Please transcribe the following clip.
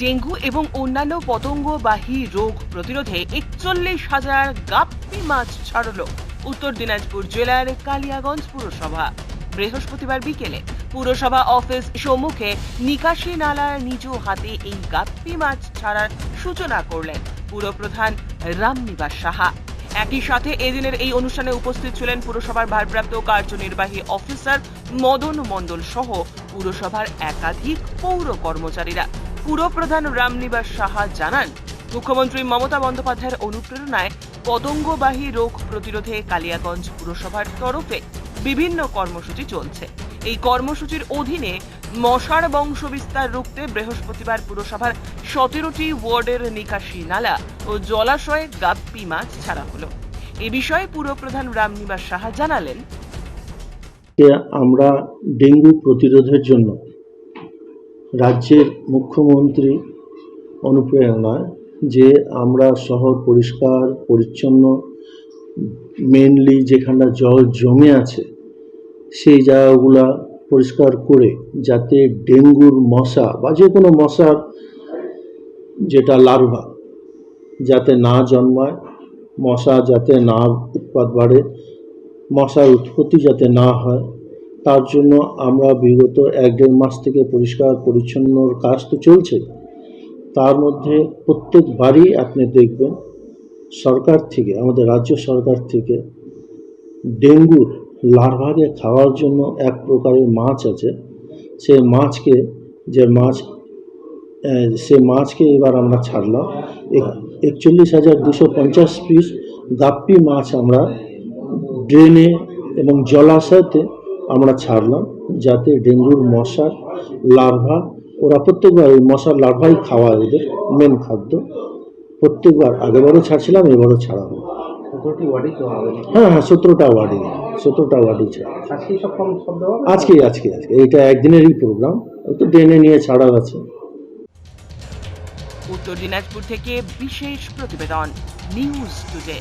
Dengue এবং অন্যান্য পতঙ্গবাহী রোগ প্রতিরোধে একচল্লিশ হাজার গাপ্পি মাছ ছাড়ল। উত্তর দিনাজপুর জেলার কালিয়াগঞ্জ পুরসভা। বৃহস্পতিবার বিকেলে পুরসভা অফিস সম্মুখে নিকাশি নালার নিজ হাতে এই গাপ্পি মাছ ছাড়ার সূচনা করলেন পুরপ্রধান রামনিবাস সাহা। একই সাথে এদিনের এই অনুষ্ঠানে উপস্থিত ছিলেন পুরসভার ভারপ্রাপ্ত কার্যনির্বাহী অফিসার মদন মণ্ডল সহ পুরসভার একাধিক পৌর কর্মচারীরা। পুরপ্রধান রামনিবাস সাহা জানান, মুখ্যমন্ত্রী মমতা বন্দ্যোপাধ্যায়ের অনুপ্রেরণায় পতঙ্গবাহী রোগ প্রতিরোধে কালিয়াগঞ্জ পুরসভার তরফে বিভিন্ন কর্মসূচি চলছে। এই কর্মসূচির অধীনে মশার বংশবিস্তার রুখতে বৃহস্পতিবার পুরসভার সতেরোটি ওয়ার্ডের নিকাশি নালা ও জলাশয়ে গাপ্পি মাছ ছাড়া হলো। এ বিষয়ে পুরপ্রধান রামনিবাস সাহা জানালেন। আমরা ডেঙ্গু প্রতিরোধের জন্য রাজ্যের মুখ্যমন্ত্রী অনুপ্রেরণায় যে আমরা শহর পরিষ্কার, পরিচ্ছন্ন মেনলি যেখানটা জল জমে আছে, সেই জায়গাগুলা পরিষ্কার করে যাতে ডেঙ্গুর মশা বা যে কোনো মশার যেটা লার্ভা যাতে না জন্মায়, মশা যাতে না উৎপাদ বাড়ে, মশার উৎপত্তি যাতে না হয় তার জন্য আমরা বিগত এক দেড় মাস থেকে পরিষ্কার পরিচ্ছন্নর কাজ তো চলছে। তার মধ্যে প্রত্যেক বাড়ি আপনি দেখবেন সরকার থেকে, আমাদের রাজ্য সরকার থেকে ডেঙ্গুর লার্ভাকে খাওয়ার জন্য এক প্রকারের মাছ আছে। সেই মাছকে, যে মাছ সে মাছকে এবার আমরা ছাড়লাম। এক- একচল্লিশ হাজার দুশো পঞ্চাশ পিস গাপ্পি মাছ আমরা ড্রেনে এবং জলাশয়তে আমরা ছাড়লাম যাতে ডেঙ্গুর মশার লার্ভা ওরা প্রত্যেকবার ওই মশার লার্ভাই খাওয়া ওদের মেন খাদ্য। প্রত্যেকবার আগেবারও ছাড়ছিলাম এবারও ছাড়া হবে সতেরোটি ওয়ার্ডে দেওয়া হবে হ্যাঁ হ্যাঁ সতেরোটা ওয়ার্ডে সতেরোটা ওয়ার্ডে ছাড়া। আজকে আজকে আজকে এইটা একদিনেরই প্রোগ্রাম ওই তো ড্রেনে নিয়ে ছাড়া আছে। উত্তর দিনাজপুর থেকে বিশেষ প্রতিবেদন নিউজ টুডে